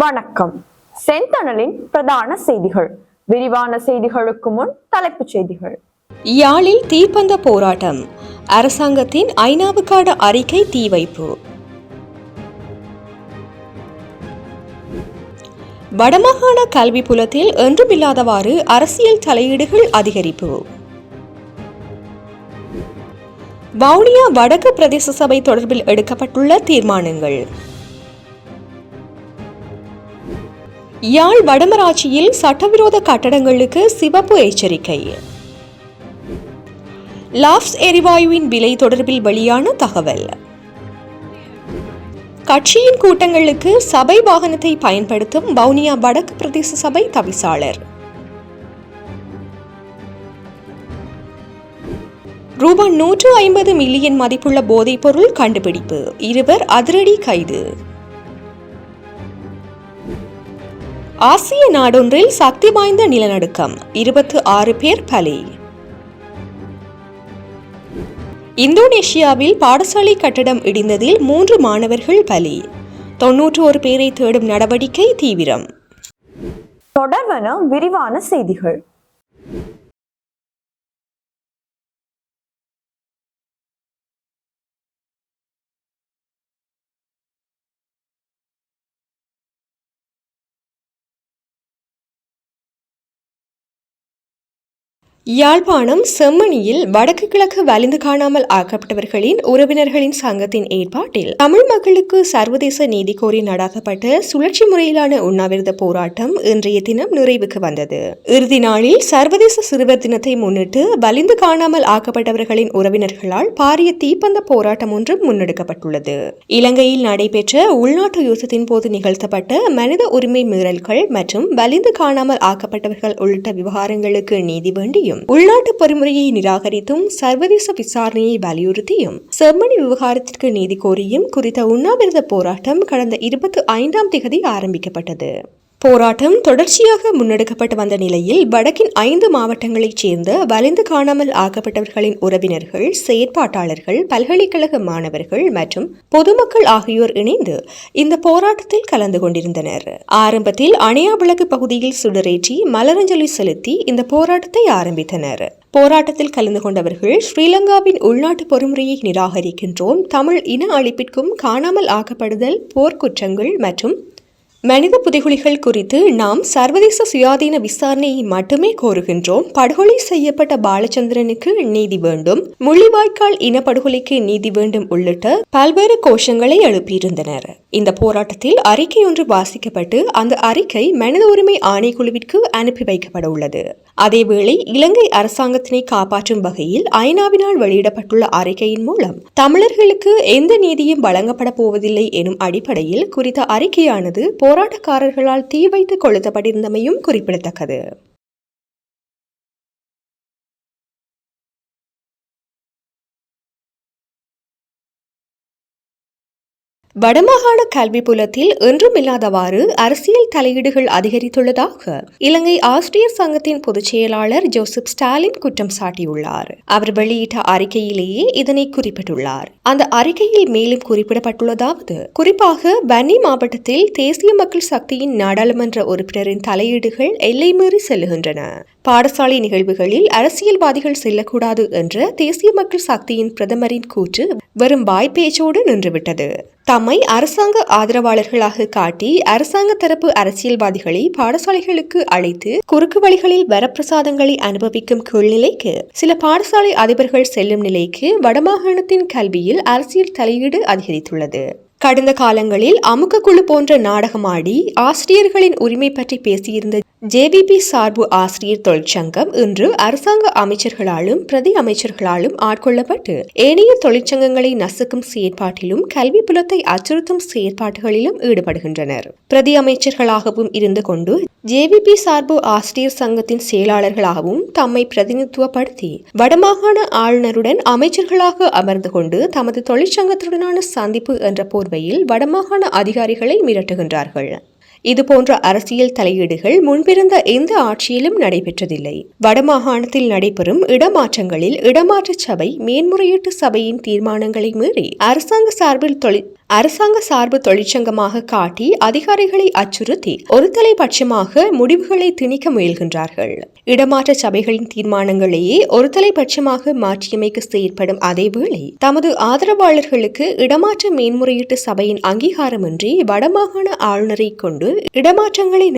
வணக்கம். செந்தணலின் பிரதான செய்திகள். விரிவான செய்திகளுக்கு முன் தலைப்புச் செய்திகள். யாழில் தீப்பந்த போராட்டம். அரசாங்கத்தின் ஐநாவுக்கான அறிக்கை தீ வைப்பு. வடமாகாண கல்வி புலத்தில் என்றுமில்லாதவாறு அரசியல் தலையீடுகள் அதிகரிப்பு. வவுனியா வடக்கு பிரதேச சபை தொடர்பில் எடுக்கப்பட்டுள்ள தீர்மானங்கள். யாழ் வடமராட்சியில் சட்டவிரோத கட்டடங்களுக்கு சிவப்பு எச்சரிக்கை. லாப்ஸ் எரிவாயுவின் விலை தொடர்பில் வெளியான தகவல். கட்சியின் கூட்டங்களுக்கு சபை வாகனத்தை பயன்படுத்தும் வவுனியா வடக்கு பிரதேச சபை தவிசாளர். ரூபாய் நூற்று ஐம்பது மில்லியன் மதிப்புள்ள போதைப்பொருள் கண்டுபிடிப்பு. இருவர் அதிரடி கைது. ஆசிய நாடொன்றில் சக்தி வாய்ந்த நிலநடுக்கம். இருபத்து ஆறு பேர் பலி. இந்தோனேஷியாவில் பாடசாலை கட்டடம் இடிந்ததில் மூன்று மாணவர்கள் பலி. தொன்னூற்று ஒரு பேரை தேடும் நடவடிக்கை தீவிரம். தொடர்வன விரிவான செய்திகள். யாழ்ப்பாணம் செம்மணியில் வடக்கு கிழக்கு வலிந்து காணாமல் ஆக்கப்பட்டவர்களின் உறவினர்களின் சங்கத்தின் ஏற்பாட்டில் தமிழ் மக்களுக்கு சர்வதேச நீதி கோரி நடாத்தப்பட்ட சுழற்சி முறையிலான உண்ணாவிரத போராட்டம் இன்றைய தினம் நிறைவுக்கு வந்தது. இறுதி நாளில் சர்வதேச சிறுவர் தினத்தை முன்னிட்டு வலிந்து காணாமல் ஆக்கப்பட்டவர்களின் உறவினர்களால் பாரிய தீப்பந்த போராட்டம் ஒன்றும் முன்னெடுக்கப்பட்டுள்ளது. இலங்கையில் நடைபெற்ற உள்நாட்டு யுத்தத்தின் போது நிகழ்த்தப்பட்ட மனித உரிமை மீறல்கள் மற்றும் வலிந்து காணாமல் ஆக்கப்பட்டவர்கள் உள்ளிட்ட விவகாரங்களுக்கு நீதி வேண்டியும் உள்நாட்டு பரிமுறையை நிராகரித்தும் சர்வதேச விசாரணையை வலியுறுத்தியும் செம்மணி விவகாரத்திற்கு நீதி கோரியும் குறித்த உண்ணாவிரத போராட்டம் கடந்த இருபத்தி ஐந்தாம் திகதி ஆரம்பிக்கப்பட்டது. போராட்டம் தொடர்ச்சியாக முன்னெடுக்கப்பட்டு வந்த நிலையில் வடக்கின் ஐந்து மாவட்டங்களைச் சேர்ந்த வலிந்து காணாமல் ஆக்கப்பட்டவர்களின் உறவினர்கள் செயற்பாட்டாளர்கள் பல்கலைக்கழக மாணவர்கள் மற்றும் பொதுமக்கள் ஆகியோர் இணைந்து இந்த போராட்டத்தில் கலந்து கொண்டிருந்தனர். ஆரம்பத்தில் அணையாவிளக்கு பகுதியில் சுடரேற்றி மலரஞ்சலி செலுத்தி இந்த போராட்டத்தை ஆரம்பித்தனர். போராட்டத்தில் கலந்து கொண்டவர்கள் ஸ்ரீலங்காவின் உள்நாட்டு பொறுமுறையை நிராகரிக்கின்றோம். தமிழ் இன அழிப்பிற்கும் காணாமல் ஆக்கப்படுதல் போர்க்குற்றங்கள் மற்றும் மனித புதைகுலிகள் குறித்து நாம் சர்வதேச சுயாதீன விசாரணையை மட்டுமே கோருகின்றோம். படுகொலை செய்யப்பட்ட பாலச்சந்திரனுக்கு நீதி வேண்டும். முள்ளிவாய்க்கால் இனப்படுகொலைக்கு நீதி வேண்டும் உள்ளிட்ட பல்வேறு கோஷங்களை எழுப்பியிருந்தனர். இந்த போராட்டத்தில் அறிக்கை ஒன்று வாசிக்கப்பட்டு அந்த அறிக்கை மனித உரிமை ஆணைக்குழுவிற்கு அனுப்பி வைக்கப்பட உள்ளது அதேவேளை இலங்கை அரசாங்கத்தினை காப்பாற்றும் வகையில் ஐநாவினால் வெளியிடப்பட்டுள்ள அறிக்கையின் மூலம் தமிழர்களுக்கு எந்த நீதியும் வழங்கப்பட போவதில்லை எனும் அடிப்படையில் குறித்த அறிக்கையானது போராட்டக்காரர்களால் தீ வைத்து கொளுத்தப்பட்டிருந்தமையும் குறிப்பிடத்தக்கது. வடமாகாண கல்வி புலத்தில் என்றுமில்லாதவாறு அரசியல் தலையீடுகள் அதிகரித்துள்ளதாக இலங்கை ஆசிரியர் சங்கத்தின் பொதுச் செயலாளர் ஜோசப் ஸ்டாலின் குற்றம் சாட்டியுள்ளார். அவர் வெளியிட்ட அறிக்கையிலேயே இதனை குறிப்பிட்டுள்ளார். அந்த அறிக்கையில் மேலும் குறிப்பிடப்பட்டுள்ளதாவது குறிப்பாக வன்னி மாவட்டத்தில் தேசிய மக்கள் சக்தியின் நாடாளுமன்ற உறுப்பினரின் தலையீடுகள் எல்லை மீறி செல்லுகின்றன. பாடசாலை நிகழ்வுகளில் அரசியல்வாதிகள் செல்லக்கூடாது என்ற தேசிய மக்கள் சக்தியின் பிரதமரின் கூற்று வெறும் வாய்ப்பேச்சோடு நின்றுவிட்டது. தம்மை அரசாங்க ஆதரவாளர்களாக காட்டி அரசாங்க தரப்பு அரசியல்வாதிகளை பாடசாலைகளுக்கு அழைத்து குறுக்கு வழிகளில் வரப்பிரசாதங்களை அனுபவிக்கும் கீழ்நிலைக்கு சில பாடசாலை அதிபர்கள் செல்லும் நிலைக்கு வடமாகாணத்தின் கல்வியில் அரசியல் தலையீடு அதிகரித்துள்ளது. கடந்த காலங்களில் அமுக்க குழு போன்ற நாடகமாடி ஆசிரியர்களின் உரிமை பற்றி பேசியிருந்த ஜேபிபி சார்பு ஆசிரியர் தொழிற்சங்கம் இன்று அரசாங்க அமைச்சர்களாலும் பிரதி அமைச்சர்களாலும் ஆட்கொள்ளப்பட்டு ஏனைய தொழிற்சங்கங்களை நசுக்கும் செயற்பாட்டிலும் கல்வி புலத்தை அச்சுறுத்தும் செயற்பாடுகளிலும் ஈடுபடுகின்றனர். பிரதி அமைச்சர்களாகவும் இருந்து கொண்டு ஜேபிபி சார்பு ஆசிரியர் சங்கத்தின் செயலாளர்களாகவும் தம்மை பிரதிநிதித்துவப்படுத்தி வடமாகாண ஆளுநருடன் அமைச்சர்களாக அமர்ந்து கொண்டு தமது தொழிற்சங்கத்துடனான சந்திப்பு என்ற போர்வையில் வடமாகாண அதிகாரிகளை மிரட்டுகின்றார்கள். இதுபோன்ற அரசியல் தலையீடுகள் முன்பிருந்த எந்த ஆட்சியிலும் நடைபெற்றதில்லை. வடமாகாணத்தில் நடைபெறும் இடமாற்றங்களில் இடமாற்ற சபை மேன்முறையீட்டு சபையின் தீர்மானங்களை மீறி அரசாங்க சார்பில் தொழில் அரசாங்க சார்பு தொழிற்சங்கமாக காட்டி அதிகாரிகளை அச்சுறுத்தி ஒருதலை பட்சமாக முடிவுகளை திணிக்க முயல்கின்றார்கள். இடமாற்ற சபைகளின் தீர்மானங்களையே ஒருதலை பட்சமாக மாற்றியமைக்க செயற்படும் அதேவேளை தமது ஆதரவாளர்களுக்கு இடமாற்ற மேன்முறையீட்டு சபையின் அங்கீகாரமின்றி வடமாகாண ஆளுநரை கொண்டு இடமாற்றங்களை